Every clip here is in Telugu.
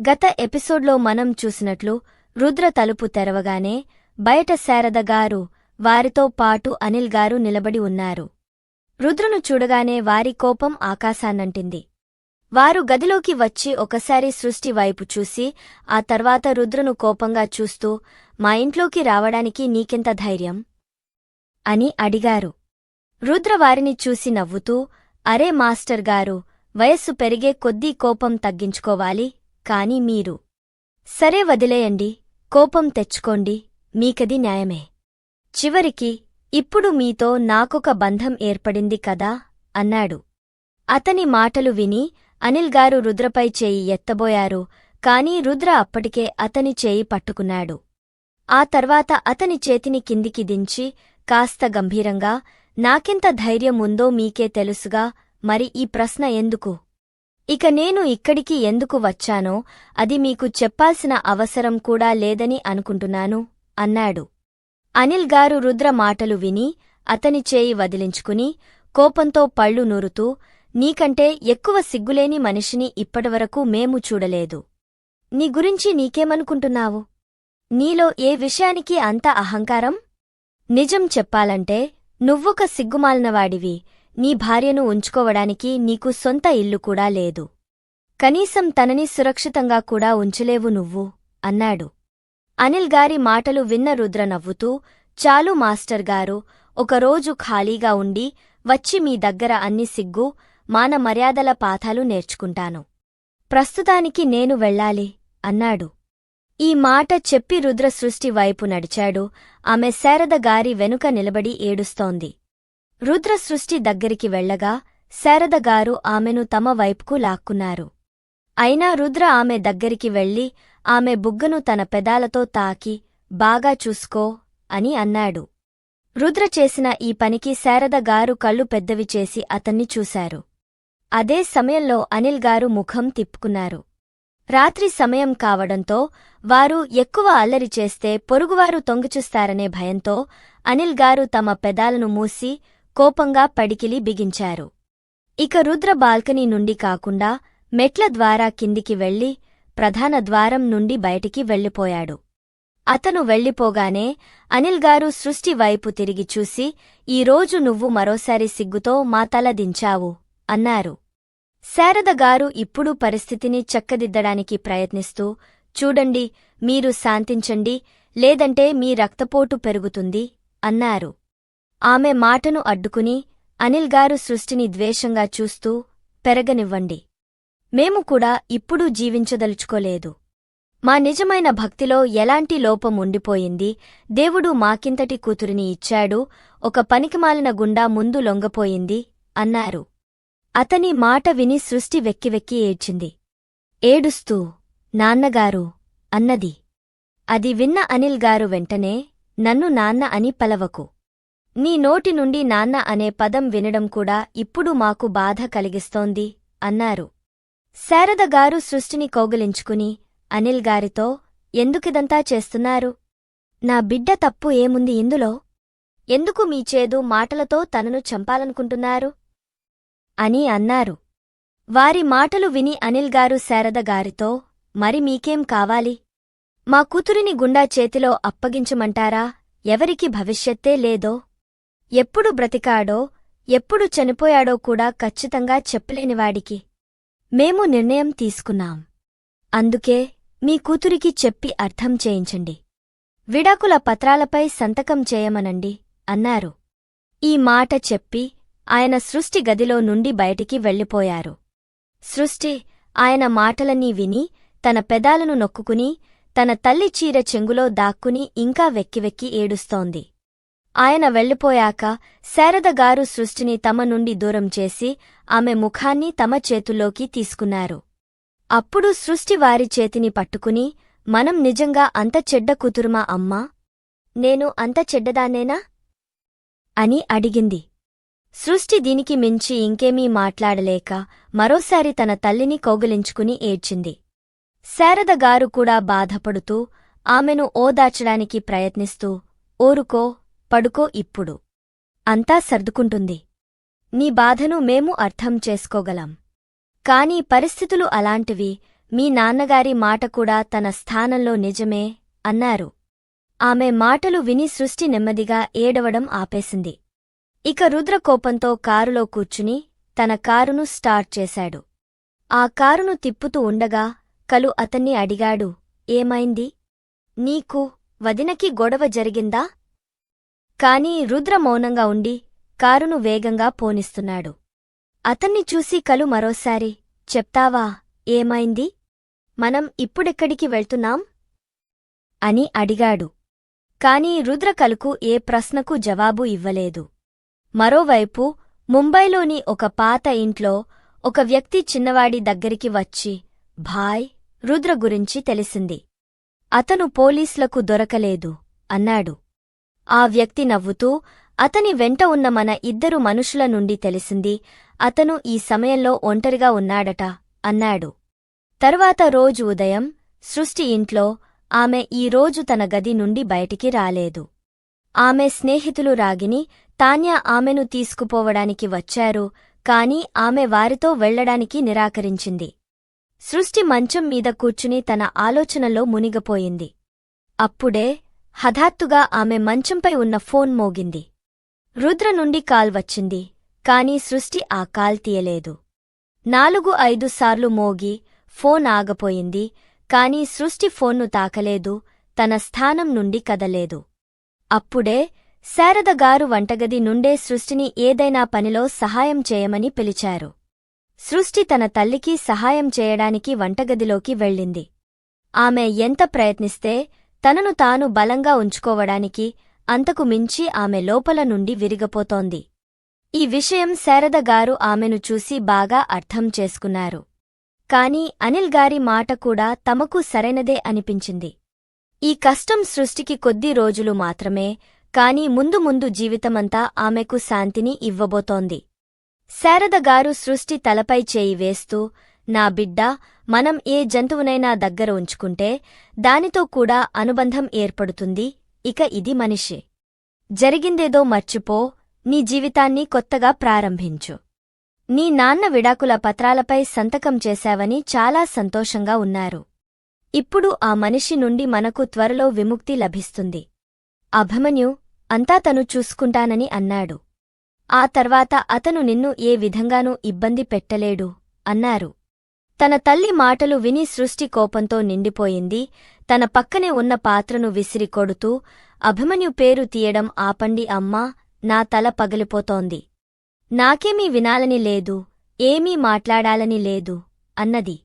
గత ఎపిసోడ్లో మనం చూసినట్లు రుద్ర తలుపు తెరవగానే బయట శారద గారు వారితో పాటు అనిల్ గారు నిలబడి ఉన్నారు. రుద్రను చూడగానే వారి కోపం ఆకాశాన్నంటింది. వారు గదిలోకి వచ్చి ఒకసారి సృష్టి వైపు చూసి ఆ తర్వాత రుద్రను కోపంగా చూస్తూ మా ఇంట్లోకి రావడానికి నీకెంత ధైర్యం అని అడిగారు. రుద్ర వారిని చూసి నవ్వుతూ అరే మాస్టర్ గారు వయస్సు పెరిగే కొద్దీ కోపం తగ్గించుకోవాలి. కాని మీరు. సరే వదిలేయండి కోపం తెచ్చుకోండి మీకది న్యాయమే. చివరికి ఇప్పుడు మీతో నాకొక బంధం ఏర్పడింది కదా అన్నాడు. అతని మాటలు విని అనిల్ గారు రుద్రపై చేయి ఎత్తబోయారు కాని రుద్ర అప్పటికే అతని చేయి పట్టుకున్నాడు. ఆ తర్వాత అతని చేతిని కిందికి దించి కాస్త గంభీరంగా నాకింత ధైర్యం ఉందో మీకే తెలుసుగా మరి ఈ ప్రశ్న ఎందుకు? ఇక నేను ఇక్కడికి ఎందుకు వచ్చానో అది మీకు చెప్పాల్సిన అవసరం కూడా లేదని అనుకుంటున్నాను అన్నాడు. అనిల్ గారు రుద్ర మాటలు విని అతని చేయి వదిలించుకుని కోపంతో పళ్ళు నూరుతూ నీకంటే ఎక్కువ సిగ్గులేని మనిషిని ఇప్పటివరకు మేము చూడలేదు. నీ గురించి నీకేమనుకుంటున్నావు? నీలో ఏ విషయానికి అంత అహంకారం? నిజం చెప్పాలంటే నువ్వొక సిగ్గుమాలినవాడివి నీ భార్యను ఉంచుకోవడానికి నీకు సొంత ఇల్లు కూడా లేదు. కనీసం తనని సురక్షితంగా కూడా ఉంచలేవు నువ్వు అన్నాడు. అనిల్ గారి మాటలు విన్న రుద్ర నవ్వుతూ చాలు మాస్టర్ గారు ఒకరోజు ఖాళీగా ఉండి వచ్చి మీ దగ్గర అన్ని సిగ్గు మాన మర్యాదల పాఠాలు నేర్చుకుంటాను. ప్రస్తుతానికి నేను వెళ్ళాలి అన్నాడు. ఈ మాట చెప్పి రుద్ర సృష్టి వైపు నడిచాడు ఆమె శారద గారి వెనుక నిలబడి ఏడుస్తోంది. రుద్ర సృష్టి దగ్గరికి వెళ్ళగా శారదగారు ఆమెను తమ వైపుకు లాక్కున్నారు. అయినా రుద్ర ఆమె దగ్గరికి వెళ్ళి ఆమె బుగ్గను తన పెదాలతో తాకి బాగా చూసుకో అని అన్నాడు. రుద్ర చేసిన ఈ పనికి శారదగారు కళ్ళు పెద్దవి చేసి అతన్ని చూశారు. అదే సమయంలో అనిల్ గారు ముఖం తిప్పుకున్నారు. రాత్రి సమయం కావడంతో వారు ఎక్కువ అల్లరి చేస్తే పొరుగువారు తొంగిచూస్తారనే భయంతో అనిల్ గారు తమ పెదాలను మూసి కోపంగా పడికిలి బిగించారు. ఇక రుద్ర బాల్కనీ నుండి కాకుండా మెట్ల ద్వారా కిందికి వెళ్ళి ప్రధాన ద్వారం నుండి బయటికి వెళ్ళిపోయాడు. అతను వెళ్ళిపోగానే అనిల్ గారు సృష్టి వైపు తిరిగి చూసి ఈరోజు నువ్వు మరోసారి సిగ్గుతో మా తల దించావు అన్నారు. శారదగారు ఇప్పుడూ ఇప్పుడు పరిస్థితిని చక్కదిద్దడానికి ప్రయత్నిస్తూ చూడండి మీరు శాంతించండి లేదంటే మీ రక్తపోటు పెరుగుతుంది అన్నారు. ఆమె మాటను అడ్డుకుని అనిల్ గారు సృష్టిని ద్వేషంగా చూస్తూ పెరగనివ్వండి. మేము కూడా ఇప్పుడు జీవించదలుచుకోలేదు. మా నిజమైన భక్తిలో ఎలాంటి లోపం ఉండిపోయింది? దేవుడు మాకింతటి కూతురిని ఇచ్చాడు. ఒక పనికిమాలిన గుండా ముందు లొంగపోయింది అన్నారు. అతని మాట విని సృష్టి వెక్కివెక్కి ఏడ్చింది. ఏడుస్తూ నాన్నగారు అన్నది. అది విన్న అనిల్ గారు వెంటనే నన్ను నాన్న అని పలవకు. నీ నోటి నుండి నాన్న అనే పదం వినడం కూడా ఇప్పుడు మాకు బాధ కలిగిస్తోంది అన్నారు. శారద గారు సృష్టిని కౌగిలించుకుని అనిల్ గారితో ఎందుకిదంతా చేస్తున్నారు? నా బిడ్డ తప్పు ఏముంది ఇందులో? ఎందుకు మీ చేదు మాటలతో తనను చంపాలనుకుంటున్నారు? అని అన్నారు. వారి మాటలు విని అనిల్ గారు శారద గారితో మరి మీకేం కావాలి? మా కూతురిని గుండా చేతిలో అప్పగించమంటారా? ఎవరికి భవిష్యత్తే లేదో? ఎప్పుడు బ్రతికాడో ఎప్పుడు చనిపోయాడో కూడా ఖచ్చితంగా చెప్పలేనివాడికి మేము నిర్ణయం తీసుకున్నాం. అందుకే మీ కూతురికి చెప్పి అర్థం చేయించండి. విడాకుల పత్రాలపై సంతకం చేయమనండి అన్నారు. ఈ మాట చెప్పి ఆయన సృష్టి గదిలో నుండి బయటికి వెళ్ళిపోయారు. సృష్టి ఆయన మాటలన్నీ విని తన పెదాలను నొక్కుకుని తన తల్లి చీర చెంగులో దాక్కుని ఇంకా వెక్కివెక్కి ఏడుస్తోంది. ఆయన వెళ్ళిపోయాక శారదగారు సృష్టిని తమ నుండి దూరం చేసి ఆమె ముఖాన్ని తమ చేతుల్లోకి తీసుకున్నారు. అప్పుడు సృష్టి వారి చేతిని పట్టుకుని మనం నిజంగా అంత చెడ్డ కూతురుమా అమ్మా? నేను అంత చెడ్డదాన్నేనా? అని అడిగింది. సృష్టి దీనికి మించి ఇంకేమీ మాట్లాడలేక మరోసారి తన తల్లిని కౌగిలించుకుని ఏడ్చింది. శారదగారు కూడా బాధపడుతూ ఆమెను ఓదార్చడానికి ప్రయత్నిస్తూ ఊరుకో పడుకో ఇప్పుడు. అంతా సర్దుకుంటుంది. నీ బాధను మేము అర్థం చేసుకోగలం. కాని పరిస్థితులు అలాంటివి మీ నాన్నగారి మాట కూడా తన స్థానంలో నిజమే అన్నారు. ఆమె మాటలు విని సృష్టి నెమ్మదిగా ఏడవడం ఆపేసింది. ఇక రుద్ర కోపంతో కారులో కూర్చుని తన కారును స్టార్ట్ చేశాడు. ఆ కారును తిప్పుతూ ఉండగా కలు అతన్ని అడిగాడు ఏమైంది? నీకు వదినకి గొడవ జరిగిందా? కాని రుద్ర మౌనంగా ఉండి కారును వేగంగా పోనిస్తున్నాడు. అతన్ని చూసి కలు మరోసారి చెప్తావా ఏమైంది? మనం ఇప్పుడెక్కడికి వెళ్తున్నాం? అని అడిగాడు. కాని రుద్ర కలుకు ఏ ప్రశ్నకు జవాబు ఇవ్వలేదు. మరోవైపు ముంబైలోని ఒక పాత ఇంట్లో ఒక వ్యక్తి చిన్నవాడి దగ్గరికి వచ్చి భాయ్ రుద్ర గురించి తెలిసింది. అతను పోలీసులకు దొరకలేదు అన్నాడు. ఆ వ్యక్తి నవ్వుతూ అతని వెంట ఉన్న మన ఇద్దరు మనుషుల నుండి తెలిసింది అతను ఈ సమయంలో ఒంటరిగా ఉన్నాడట అన్నాడు. తరువాత రోజు ఉదయం సృష్టి ఇంట్లో ఆమె ఈ రోజు తన గది నుండి బయటికి రాలేదు. ఆమె స్నేహితులు రాగిని తాన్యా ఆమెను తీసుకుపోవడానికి వచ్చారు కాని ఆమె వారితో వెళ్ళడానికి నిరాకరించింది. సృష్టి మంచం మీద కూర్చుని తన ఆలోచనలో మునిగపోయింది. అప్పుడే హఠాత్తుగా ఆమె మంచంపై ఉన్న ఫోన్ మోగింది. రుద్ర నుండి కాల్ వచ్చింది కాని సృష్టి ఆ కాల్ తీయలేదు. నాలుగు ఐదు సార్లు మోగి ఫోన్ ఆగపోయింది కాని సృష్టి ఫోన్ను తాకలేదు తన స్థానం నుండి కదలేదు. అప్పుడే శారదగారు వంటగది నుండే సృష్టిని ఏదైనా పనిలో సహాయం చేయమని పిలిచారు. సృష్టి తన తల్లికి సహాయం చేయడానికి వంటగదిలోకి వెళ్ళింది. ఆమె ఎంత ప్రయత్నిస్తే తనను తాను బలంగా ఉంచుకోవడానికి అంతకు మించి ఆమె లోపల నుండి విరిగపోతోంది. ఈ విషయం శారదగారు ఆమెను చూసి బాగా అర్థం చేసుకున్నారు. కాని అనిల్ గారి మాట కూడా తమకు సరైనదే అనిపించింది. ఈ కష్టం సృష్టికి కొద్ది రోజులు మాత్రమే కాని ముందు ముందు జీవితమంతా ఆమెకు శాంతిని ఇవ్వబోతోంది. శారదగారు సృష్టి తలపై చేయి వేస్తూ నా బిడ్డ మనం ఏ జంతువునైనా దగ్గర ఉంచుకుంటే దానితో కూడా అనుబంధం ఏర్పడుతుంది ఇక ఇది మనిషి. జరిగిందేదో మర్చిపో నీ జీవితాన్ని కొత్తగా ప్రారంభించు. నీ నాన్న విడాకుల పత్రాలపై సంతకం చేశావని చాలా సంతోషంగా ఉన్నారు. ఇప్పుడు ఆ మనిషి నుండి మనకు త్వరలో విముక్తి లభిస్తుంది. అభిమన్యు అంతా తను చూసుకుంటానని అన్నాడు. ఆ తర్వాత అతను నిన్ను ఏ విధంగానూ ఇబ్బంది పెట్టలేడు అన్నారు. తన తల్లి మాటలు విని సృష్టి కోపంతో నిండిపోయింది. తన పక్కనే ఉన్న పాత్రను విసిరి కొడుతూ అభిమన్యు పేరు తీయడం ఆపండి అమ్మా నా తల పగిలిపోతోంది. నాకేమీ వినాలని లేదు ఏమీ మాట్లాడాలని లేదు అన్నది.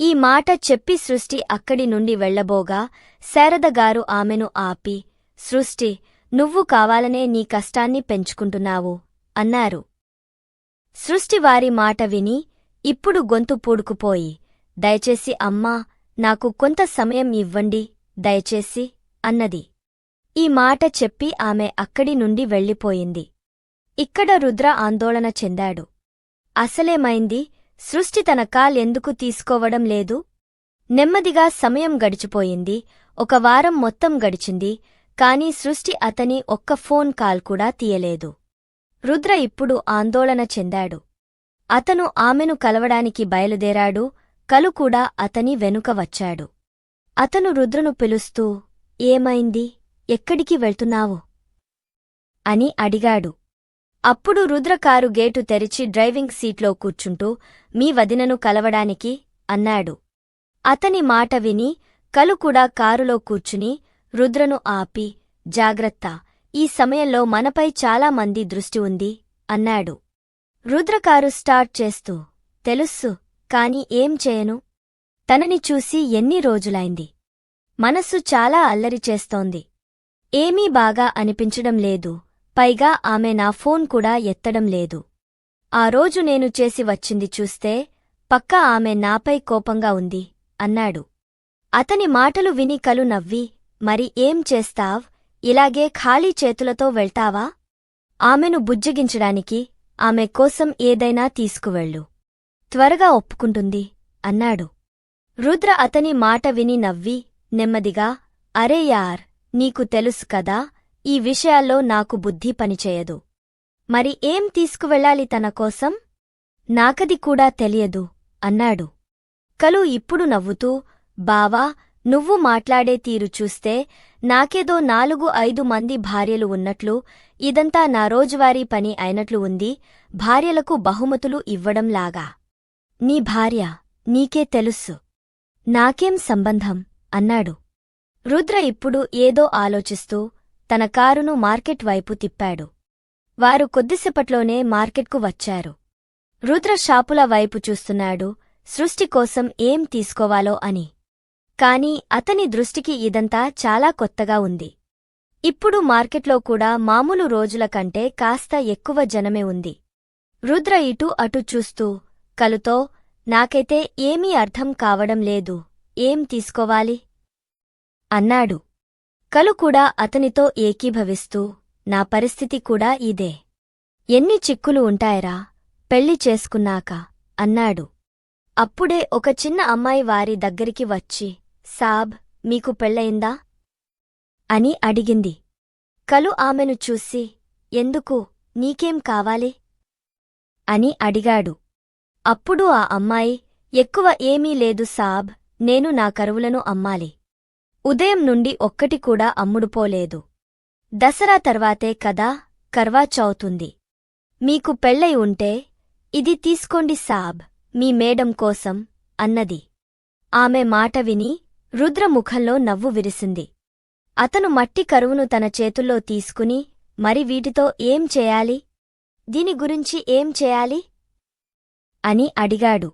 ఈ మాట చెప్పి సృష్టి అక్కడి నుండి వెళ్ళబోగా శారదగారు ఆమెను ఆపి సృష్టి నువ్వు కావాలనే నీ కష్టాన్ని పెంచుకుంటున్నావు అన్నారు. సృష్టి వారి మాట విని ఇప్పుడు గొంతు పూడుకుపోయి దయచేసి అమ్మా నాకు కొంత సమయం ఇవ్వండి దయచేసి అన్నది. ఈ మాట చెప్పి ఆమె అక్కడి నుండి వెళ్ళిపోయింది. ఇక్కడ రుద్ర ఆందోళన చెందాడు. అసలేమైంది? సృష్టి తన కాలెందుకు తీసుకోవడం లేదు? నెమ్మదిగా సమయం గడిచిపోయింది ఒక వారం మొత్తం గడిచింది కాని సృష్టి అతని ఒక్క ఫోన్ కాల్ కూడా తీయలేదు. రుద్ర ఇప్పుడు ఆందోళన చెందాడు. అతను ఆమెను కలవడానికి బయలుదేరాడు కలు కూడా అతని వెనుక వచ్చాడు. అతను రుద్రను పిలుస్తూ ఏమైంది? ఎక్కడికి వెళ్తున్నావు అని అడిగాడు. అప్పుడు రుద్ర కారు గేటు తెరిచి డ్రైవింగ్ సీట్లో కూర్చుంటూ మీ వదినను కలవడానికి అన్నాడు. అతని మాట విని కలు కూడా కారులో కూర్చుని రుద్రను ఆపి జాగ్రత్త ఈ సమయంలో మనపై చాలా మంది దృష్టి ఉంది అన్నాడు. రుద్రకారు స్టార్ట్ చేస్తూ తెలుస్సు కాని ఏం చేయను? తనని చూసి ఎన్ని రోజులైంది? మనస్సు చాలా అల్లరి చేస్తోంది. ఏమీ బాగా అనిపించడం లేదు. పైగా ఆమె నా ఫోన్ కూడా ఎత్తడం లేదు. ఆ రోజు నేను చేసి వచ్చింది చూస్తే పక్క ఆమె నాపై కోపంగా ఉంది అన్నాడు. అతని మాటలు విని కలు నవ్వి మరి ఏం చేస్తావ్? ఇలాగే ఖాళీ చేతులతో వెళ్తావా? ఆమెను బుజ్జగించడానికి ఆమె కోసం ఏదైనా తీసుకువెళ్ళు. త్వరగా ఒప్పుకుంటుంది అన్నాడు. రుద్ర అతని మాట విని నవ్వి నెమ్మదిగా అరే యార్ నీకు తెలుసు కదా ఈ విషయాల్లో నాకు బుద్ధి పనిచేయదు. మరి ఏం తీసుకువెళ్ళాలి తన కోసం? నాకది కూడా తెలియదు అన్నాడు. కలు ఇప్పుడు నవ్వుతూ బావా నువ్వు మాట్లాడే తీరు చూస్తే నాకేదో నాలుగు ఐదు మంది భార్యలు ఉన్నట్లు ఇదంతా నా రోజువారీ పని అయినట్లు ఉంది భార్యలకు బహుమతులు ఇవ్వడంలాగా. నీ భార్య నీకే తెలుసు. నాకేం సంబంధం? అన్నాడు. రుద్ర ఇప్పుడు ఏదో ఆలోచిస్తూ తన కారును మార్కెట్ వైపు తిప్పాడు. వారు కొద్దిసేపట్లోనే మార్కెట్కు వచ్చారు. రుద్ర షాపుల వైపు చూస్తున్నాడు సృష్టి కోసం ఏం తీసుకోవాలో అని. కాని అతని దృష్టికి ఇదంతా చాలా కొత్తగా ఉంది. ఇప్పుడు మార్కెట్లో కూడా మామూలు రోజుల కంటే కాస్త ఎక్కువ జనమే ఉంది. రుద్ర ఇటు అటు చూస్తూ కలుతో నాకైతే ఏమీ అర్థం కావడం లేదు ఏం తీసుకోవాలి? అన్నాడు. కలు కూడా అతనితో ఏకీభవిస్తూ నా పరిస్థితి కూడా ఇదే. ఎన్ని చిక్కులు ఉంటాయరా పెళ్ళి చేసుకున్నాక అన్నాడు. అప్పుడే ఒక చిన్న అమ్మాయి వారి దగ్గరికి వచ్చి సాబ్ మీకు పెళ్ళయిందా? అని అడిగింది. కలు ఆమెను చూసి ఎందుకు నీకేం కావాలి? అని అడిగాడు. అప్పుడు ఆ అమ్మాయి ఎక్కువ ఏమీ లేదు సాబ్ నేను నా కరువులను అమ్మాలి. ఉదయం నుండి ఒక్కటి కూడా అమ్ముడుపోలేదు. దసరా తర్వాతే కదా కర్వాచౌతుంది మీకు పెళ్ళై ఉంటే ఇది తీసుకోండి సాబ్ మీ మేడం కోసం అన్నది. ఆమె మాట విని రుద్ర ముఖంలో నవ్వు విరిసింది. అతను మట్టి కరువును తన చేతుల్లో తీసుకుని మరి వీటితో ఏం చేయాలి? దీని గురించి ఏం చేయాలి? అని అడిగాడు.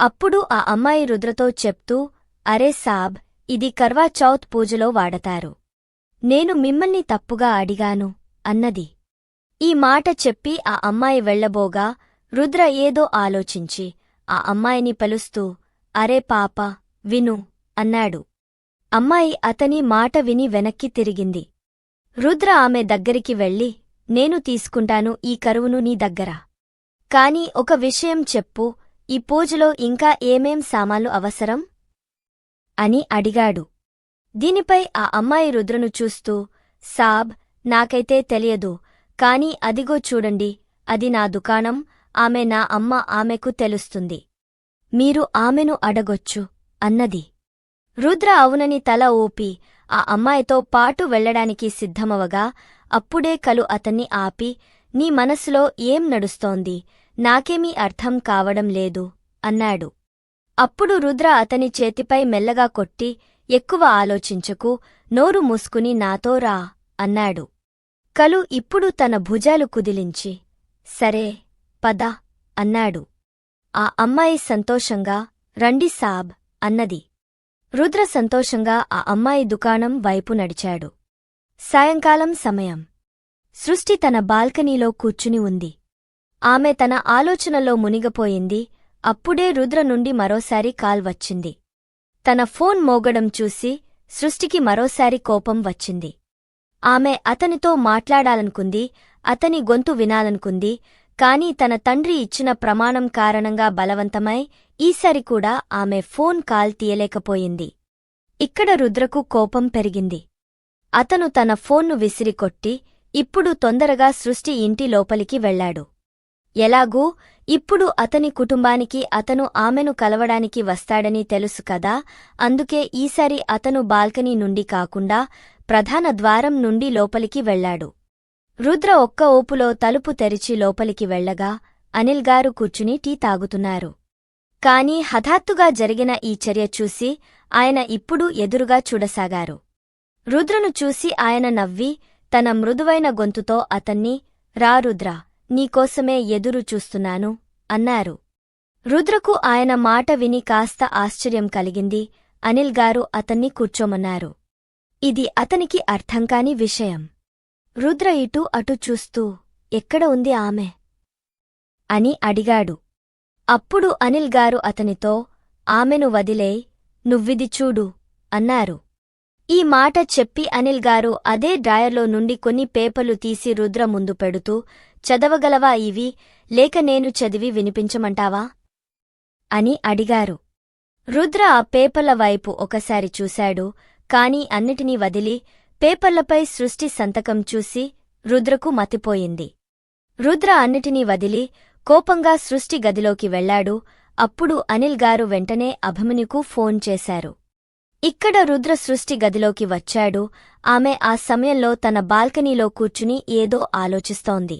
అప్పుడు ఆ అమ్మాయి రుద్రతో చెప్తూ అరే సాబ్ ఇది కర్వాచౌత్ పూజలో వాడతారు. నేను మిమ్మల్ని తప్పుగా అడిగాను అన్నది. ఈ మాట చెప్పి ఆ అమ్మాయి వెళ్ళబోగా రుద్ర ఏదో ఆలోచించి ఆ అమ్మాయిని పలుస్తూ అరే పాప విను అన్నాడు. అమ్మాయి అతని మాట విని వెనక్కి తిరిగింది. రుద్ర ఆమె దగ్గరికి వెళ్ళి నేను తీసుకుంటాను ఈ కరువును నీ దగ్గర. కాని ఒక విషయం చెప్పు ఈ పూజలో ఇంకా ఏమేం సామాన్లు అవసరం? అని అడిగాడు. దీనిపై ఆ అమ్మాయి రుద్రను చూస్తూ సాబ్ నాకైతే తెలియదు కాని అదిగో చూడండి అది నా దుకాణం ఆమె నా అమ్మ ఆమెకు తెలుస్తుంది. మీరు ఆమెను అడగొచ్చు అన్నది. రుద్ర అవునని తల ఊపి ఆ అమ్మాయితో పాటు వెళ్ళడానికి సిద్ధమవగా అప్పుడే కలు అతన్ని ఆపి నీ మనసులో ఏం నడుస్తోంది? నాకేమీ అర్థం కావడం లేదు అన్నాడు. అప్పుడు రుద్ర అతని చేతిపై మెల్లగా కొట్టి ఎక్కువ ఆలోచించకు నోరు మూసుకుని నాతో రా అన్నాడు. కలు ఇప్పుడు తన భుజాలు కుదిలించి సరే పద అన్నాడు. ఆ అమ్మాయి సంతోషంగా రండి సాబ్ అన్నది. రుద్ర సంతోషంగా ఆ అమ్మాయి దుకాణం వైపు నడిచాడు. సాయంకాలం సమయం. సృష్టి తన బాల్కనీలో కూర్చుని ఉంది. ఆమె తన ఆలోచనలో మునిగపోయింది. అప్పుడే రుద్ర నుండి మరోసారి కాల్ వచ్చింది. తన ఫోన్ మోగడం చూసి సృష్టికి మరోసారి కోపం వచ్చింది. ఆమె అతనితో మాట్లాడాలనుకుంది. అతని గొంతు వినాలనుకుంది. కాని తన తండ్రి ఇచ్చిన ప్రమాణం కారణంగా బలవంతమై ఈసారి కూడా ఆమె ఫోన్ కాల్ తీయలేకపోయింది. ఇక్కడ రుద్రకు కోపం పెరిగింది. అతను తన ఫోన్ను విసిరికొట్టి ఇప్పుడు తొందరగా సృష్టి ఇంటి లోపలికి వెళ్ళాడు ఎలాగూ ఇప్పుడు అతని కుటుంబానికి అతను ఆమెను కలవడానికి వస్తాడని తెలుసు కదా అందుకే ఈసారి అతను బాల్కనీ నుండి కాకుండా ప్రధాన ద్వారం నుండి లోపలికి వెళ్ళాడు రుద్ర ఒక్క ఓపులో తలుపు తెరిచి లోపలికి వెళ్ళగా అనిల్ గారు కూర్చుని టీ తాగుతున్నారు. కాని హఠాత్తుగా జరిగిన ఈ చర్య చూసి ఆయన ఇప్పుడు ఎదురుగా చూడసాగారు. రుద్రను చూసి ఆయన నవ్వి తన మృదువైన గొంతుతో అతన్ని రా రుద్ర నీకోసమే ఎదురు చూస్తున్నాను అన్నారు. రుద్రకు ఆయన మాట విని కాస్త ఆశ్చర్యం కలిగింది. అనిల్ గారు అతన్ని కూర్చోమన్నారు. ఇది అతనికి అర్థంకాని విషయం. రుద్ర ఇటూ అటు చూస్తూ ఎక్కడ ఉంది ఆమె? అని అడిగాడు. అప్పుడు అనిల్ గారు అతనితో ఆమెను వదిలేయ్ నువ్విది చూడు అన్నారు. ఈ మాట చెప్పి అనిల్ గారు అదే డ్రాయర్లో నుండి కొన్ని పేపర్లు తీసి రుద్ర ముందు పెడుతూ చదవగలవా ఇవి? లేక నేను చదివి వినిపించమంటావా? అని అడిగారు. రుద్ర ఆ పేపర్ల వైపు ఒకసారి చూశాడు కాని అన్నిటినీ వదిలి పేపర్లపై సృష్టి సంతకం చూసి రుద్రకు మతిపోయింది. రుద్ర అన్నిటినీ వదిలి కోపంగా సృష్టి గదిలోకి వెళ్ళాడు. అప్పుడు అనిల్ గారు వెంటనే అభిమన్యుకు ఫోన్ చేశారు. ఇక్కడ రుద్ర సృష్టి గదిలోకి వచ్చాడు. ఆమె ఆ సమయంలో తన బాల్కనీలో కూర్చుని ఏదో ఆలోచిస్తోంది.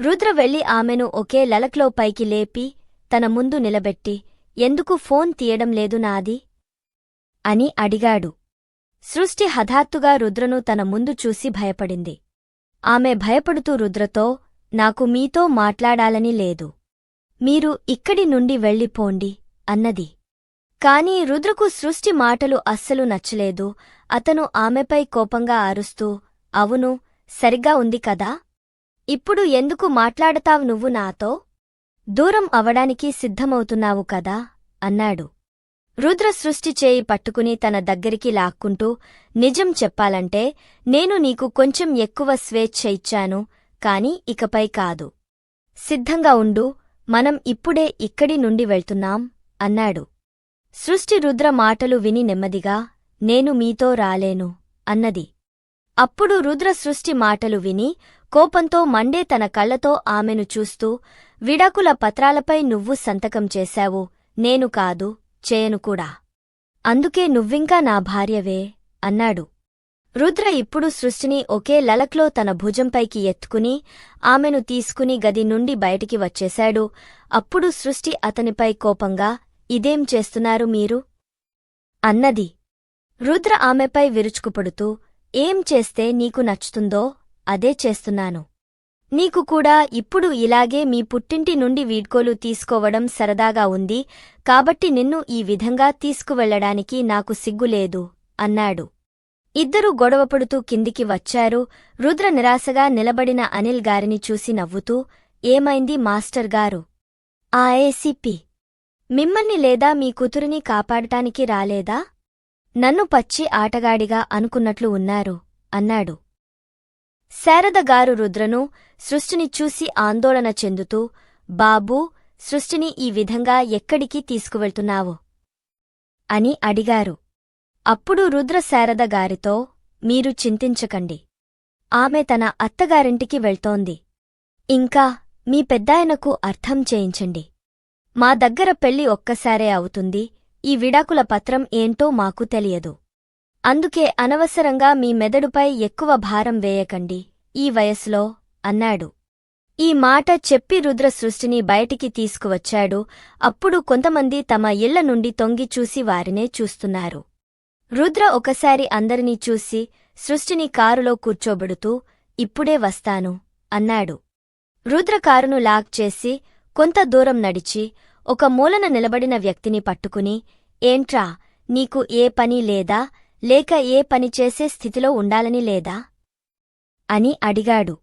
రుద్ర వెళ్ళి ఆమెను ఒకే లలక్లో పైకి లేపి తన ముందు నిలబెట్టి ఎందుకు ఫోన్ తీయడం లేదు నాది అని అడిగాడు. సృష్టి హఠాత్తుగా రుద్రను తన ముందు చూసి భయపడింది. ఆమె భయపడుతూ రుద్రతో నాకు మీతో మాట్లాడాలని లేదు. మీరు ఇక్కడి నుండి వెళ్ళిపోండి అన్నది. కాని రుద్రకు సృష్టి మాటలు అస్సలు నచ్చలేదు. అతను ఆమెపై కోపంగా అరుస్తూ అవును సరిగ్గా ఉంది కదా? ఇప్పుడు ఎందుకు మాట్లాడతావు నువ్వు నాతో? దూరం అవడానికి సిద్ధమవుతున్నావు కదా? అన్నాడు. రుద్ర సృష్టి చేయి పట్టుకుని తన దగ్గరికి లాక్కుంటూ నిజం చెప్పాలంటే నేను నీకు కొంచెం ఎక్కువ స్వేచ్ఛ ఇచ్చాను కాని ఇకపై కాదు. సిద్ధంగా ఉండు మనం ఇప్పుడే ఇక్కడి నుండి వెళ్తున్నాం అన్నాడు. సృష్టి రుద్ర మాటలు విని నెమ్మదిగా నేను మీతో రాలేను అన్నది. అప్పుడు రుద్ర సృష్టి మాటలు విని కోపంతో మండే తన కళ్ళతో ఆమెను చూస్తూ విడాకుల పత్రాలపై నువ్వు సంతకం చేశావు నేను కాదు చేయను కూడా. అందుకే నువ్వింకా నా భార్యవే అన్నాడు. రుద్ర ఇప్పుడు సృష్టిని ఒకే లలక్లో తన భుజంపైకి ఎత్తుకుని ఆమెను తీసుకుని గది నుండి బయటికి వచ్చేశాడు. అప్పుడు సృష్టి అతనిపై కోపంగా ఇదేం చేస్తున్నారు మీరు? అన్నది. రుద్ర ఆమెపై విరుచుకుపడుతూ ఏం చేస్తే నీకు నచ్చుతుందో అదే చేస్తున్నాను. నీకు కూడా ఇప్పుడు ఇలాగే మీ పుట్టింటి నుండి వీడ్కోలు తీసుకోవడం సరదాగా ఉంది కాబట్టి నిన్ను ఈ విధంగా తీసుకువెళ్ళడానికి నాకు సిగ్గులేదు అన్నాడు. ఇద్దరూ గొడవపడుతూ కిందికి వచ్చారు. రుద్ర నిరాశగా నిలబడిన అనిల్ గారిని చూసి నవ్వుతూ ఏమైంది మాస్టర్ గారు? ఆ ఏసీపీ మిమ్మల్ని లేదా మీ కూతురిని కాపాడటానికి రాలేదా? నన్ను పచ్చి ఆటగాడిగా అనుకున్నట్లు ఉన్నారు అన్నాడు. శారదగారు రుద్రను సృష్టిని చూసి ఆందోళన చెందుతూ బాబూ సృష్టిని ఈ విధంగా ఎక్కడికి తీసుకువెళ్తున్నావు? అని అడిగారు. అప్పుడు రుద్ర శారద గారితో మీరు చింతించకండి. ఆమె తన అత్తగారింటికి వెళ్తోంది. ఇంకా మీ పెద్దాయనకు అర్థం చేయించండి. మా దగ్గర పెళ్ళి ఒక్కసారే అవుతుంది. ఈ విడాకుల పత్రం ఏంటో మాకు తెలియదు. అందుకే అనవసరంగా మీ మెదడుపై ఎక్కువ భారం వేయకండి. ఈ వయసులో అన్నాడు. ఈ మాట చెప్పి రుద్ర సృష్టిని బయటికి తీసుకువచ్చాడు. అప్పుడు కొంతమంది తమ ఇళ్ళ నుండి తొంగి చూసి వారినే చూస్తున్నారు. రుద్ర ఒకసారి అందరినీ చూసి సృష్టిని కారులో కూర్చోబెడుతూ ఇప్పుడే వస్తాను అన్నాడు. రుద్ర కారును లాక్ చేసి కొంత దూరం నడిచి ఒక మూలన నిలబడిన వ్యక్తిని పట్టుకుని ఏంట్రా నీకు ఏ పని లేదా? లేక ఏ పని చేసే స్థితిలో ఉండాలని లేదా అని అడిగాడు.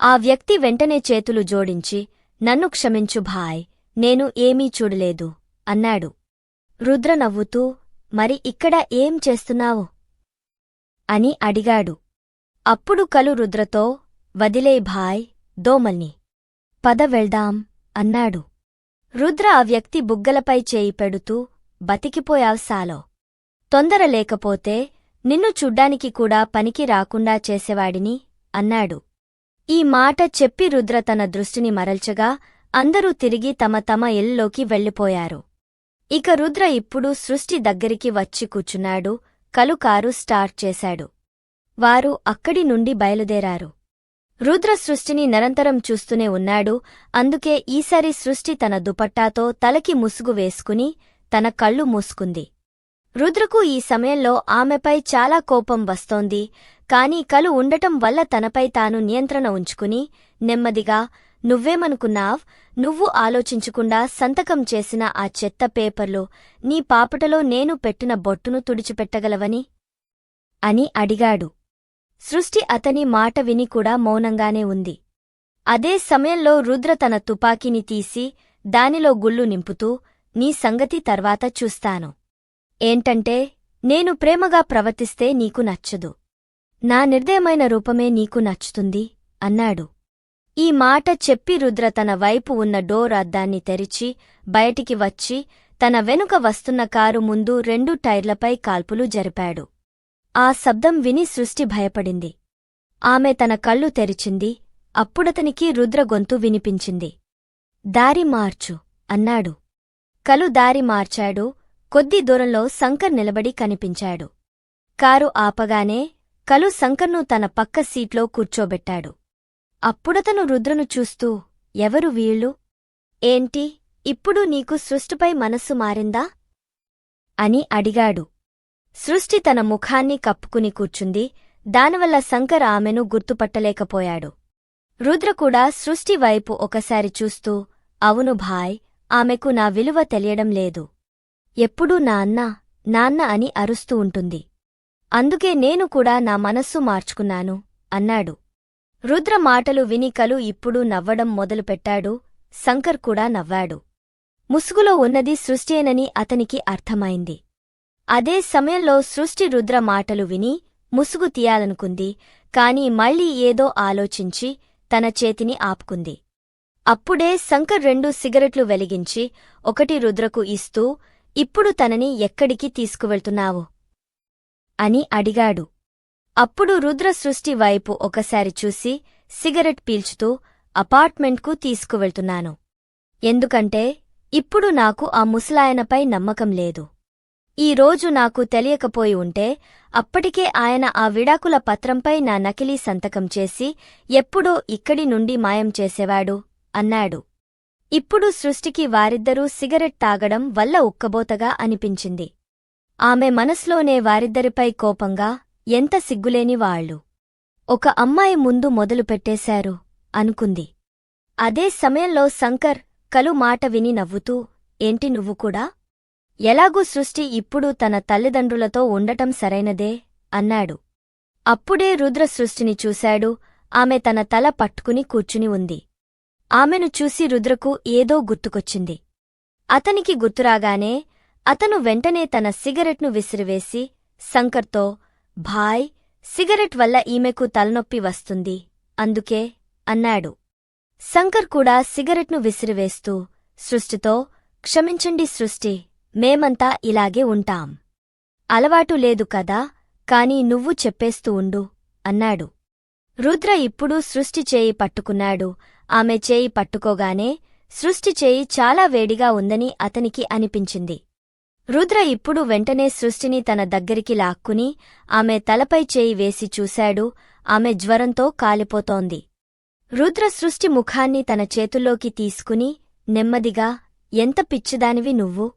ఆ వ్యక్తి వెంటనే చేతులు జోడించి నన్ను క్షమించు భాయ్ నేను ఏమీ చూడలేదు అన్నాడు. రుద్ర నవ్వుతూ మరి ఇక్కడ ఏం చేస్తున్నావు? అని అడిగాడు. అప్పుడు కలు రుద్రతో వదిలే భాయ్ దోమల్ని. పద వెళ్దాం అన్నాడు. రుద్ర ఆ వ్యక్తి బుగ్గలపై చేయి పెడుతూ బతికిపోయావు సాలో. తొందర లేకపోతే నిన్ను చూడ్డానికి కూడా పనికి రాకుండా చేసేవాడిని అన్నాడు. ఈ మాట చెప్పి రుద్ర తన దృష్టిని మరల్చగా అందరూ తిరిగి తమ తమ ఇల్లోకి వెళ్ళిపోయారు. ఇక రుద్ర ఇప్పుడు సృష్టి దగ్గరికి వచ్చి కూర్చున్నాడు. కలు కారు స్టార్ట్ చేశాడు. వారు అక్కడి నుండి బయలుదేరారు. రుద్ర సృష్టిని నిరంతరం చూస్తూనే ఉన్నాడు. అందుకే ఈసారి సృష్టి తన దుపట్టాతో తలకి ముసుగు వేసుకుని తన కళ్ళు మూసుకుంది. రుద్రకు ఈ సమయంలో ఆమెపై చాలా కోపం వస్తోంది. కాని కలు ఉండటం వల్ల తనపై తాను నియంత్రణ ఉంచుకుని నెమ్మదిగా నువ్వేమనుకున్నావ్? నువ్వు ఆలోచించకుండా సంతకం చేసిన ఆ చెత్త పేపర్లో నీ పాపటలో నేను పెట్టిన బొట్టును తుడిచిపెట్టగలవని? అని అడిగాడు. సృష్టి అతని మాట విని కూడా మౌనంగానే ఉంది. అదే సమయంలో రుద్ర తన తుపాకీని తీసి దానిలో గుళ్ళు నింపుతూ నీ సంగతి తర్వాత చూస్తాను. ఏంటంటే నేను ప్రేమగా ప్రవర్తిస్తే నీకు నచ్చదు. నా నిర్దయమైన రూపమే నీకు నచ్చుతుంది అన్నాడు. ఈ మాట చెప్పి రుద్ర తన వైపు ఉన్న డోర్ అద్దాన్ని తెరిచి బయటికి వచ్చి తన వెనుక వస్తున్న కారు ముందు రెండు టైర్లపై కాల్పులు జరిపాడు. ఆ శబ్దం విని సృష్టి భయపడింది. ఆమె తన కళ్ళు తెరిచింది. అప్పుడతనికి రుద్ర గొంతు వినిపించింది. దారి మార్చు అన్నాడు. కలు దారి మార్చాడు. కొద్ది దూరంలో శంకర్ నిలబడి కనిపించాడు. కారు ఆపగానే కలు శంకర్ను తన పక్క సీట్లో కూర్చోబెట్టాడు. అప్పుడతను రుద్రను చూస్తూ ఎవరు వీళ్ళు? ఏంటి ఇప్పుడు నీకు సృష్టిపై మనస్సు మారిందా? అని అడిగాడు. సృష్టి తన ముఖాన్ని కప్పుకుని కూర్చుంది దానివల్ల శంకర్ ఆమెను గుర్తుపట్టలేకపోయాడు. రుద్ర కూడా సృష్టి వైపు ఒకసారి చూస్తూ అవును భాయ్ ఆమెకు నా విలువ తెలియడం లేదు. ఎప్పుడూ నాన్న నాన్న అని అరుస్తూ ఉంటుంది. అందుకే నేను కూడా నా మనస్సు మార్చుకున్నాను అన్నాడు. రుద్ర మాటలు విని కలు ఇప్పుడు నవ్వడం మొదలుపెట్టాడు. శంకర్ కూడా నవ్వాడు. ముసుగులో ఉన్నది సృష్టియేనని అతనికి అర్థమైంది. అదే సమయంలో సృష్టి రుద్ర మాటలు విని ముసుగు తీయాలనుకుంది. కాని మళ్ళీ ఏదో ఆలోచించి తన చేతిని ఆపుకుంది. అప్పుడే శంకర్ రెండు సిగరెట్లు వెలిగించి ఒకటి రుద్రకు ఇస్తూ ఇప్పుడు తనని ఎక్కడికి తీసుకువెళ్తున్నావు? అని అడిగాడు. అప్పుడు రుద్ర సృష్టి వైపు ఒకసారి చూసి సిగరెట్ పీల్చుతూ అపార్ట్మెంట్కు తీసుకువెళ్తున్నాను. ఎందుకంటే ఇప్పుడు నాకు ఆ ముసలాయనపై నమ్మకం లేదు. ఈ రోజు నాకు తెలియకపోయి ఉంటే అప్పటికే ఆయన ఆ విడాకుల పత్రంపై నా నకిలీ సంతకం చేసి ఎప్పుడో ఇక్కడి నుండి మాయం చేసేవాడు అన్నాడు. ఇప్పుడు సృష్టికి వారిద్దరూ సిగరెట్ తాగడం వల్ల ఉక్కబోతగా అనిపించింది. ఆమె మనస్లోనే వారిద్దరిపై కోపంగా ఎంత సిగ్గులేని వాళ్ళు. ఒక అమ్మాయి ముందు మొదలుపెట్టేశారు అనుకుంది. అదే సమయంలో శంకర్ కలు మాట విని నవ్వుతూ ఏంటి నువ్వు కూడా? ఎలాగూ సృష్టి ఇప్పుడు తన తల్లిదండ్రులతో ఉండటం సరైనదే? అన్నాడు. అప్పుడే రుద్ర సృష్టిని చూశాడు ఆమె తన తల పట్టుకుని కూర్చుని ఉంది. ఆమెను చూసి రుద్రకు ఏదో గుర్తుకొచ్చింది. అతనికి గుర్తురాగానే అతను వెంటనే తన సిగరెట్ను విసిరివేసి శంకర్తో భాయ్ సిగరెట్ వల్ల ఈమెకు తలనొప్పి వస్తుంది. అందుకే అన్నాడు. శంకర్ కూడా సిగరెట్ను విసిరివేస్తూ సృష్టితో క్షమించండి సృష్టి మేమంతా ఇలాగే ఉంటాం. అలవాటు లేదు కదా కాని నువ్వు చెప్పేస్తూ ఉండు అన్నాడు. రుద్ర ఇప్పుడు సృష్టి చేయి పట్టుకున్నాడు. ఆమె చేయి పట్టుకోగానే సృష్టి చేయి చాలా వేడిగా ఉందని అతనికి అనిపించింది. రుద్ర ఇప్పుడు వెంటనే సృష్టిని తన దగ్గరికి లాక్కుని ఆమె తలపై చేయి వేసి చూశాడు. ఆమె జ్వరంతో కాలిపోతోంది. రుద్ర సృష్టి ముఖాన్ని తన చేతుల్లోకి తీసుకుని నెమ్మదిగా ఎంత పిచ్చిదానివి నువ్వు?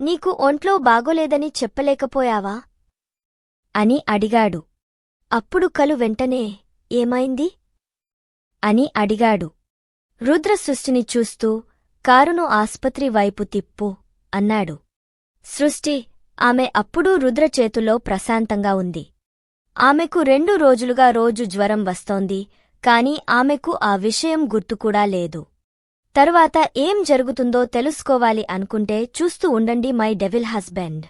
నీకు ఒంట్లో బాగోలేదని చెప్పలేకపోయావా అని అడిగాడు. అప్పుడు కలు వెంటనే ఏమైంది అని అడిగాడు. రుద్ర సృష్టిని చూస్తూ కారును ఆస్పత్రి వైపు తిప్పు అన్నాడు. సృష్టి ఆమె అప్పుడూ రుద్ర చేతుల్లో ప్రశాంతంగా ఉంది. ఆమెకు రెండు రోజులుగా రోజు జ్వరం వస్తోంది కాని ఆమెకు ఆ విషయం గుర్తుకూడా లేదు. తరువాత ఏం జరుగుతుందో తెలుసుకోవాలి అనుకుంటే చూస్తూ ఉండండి మై డెవిల్ హస్బెండ్.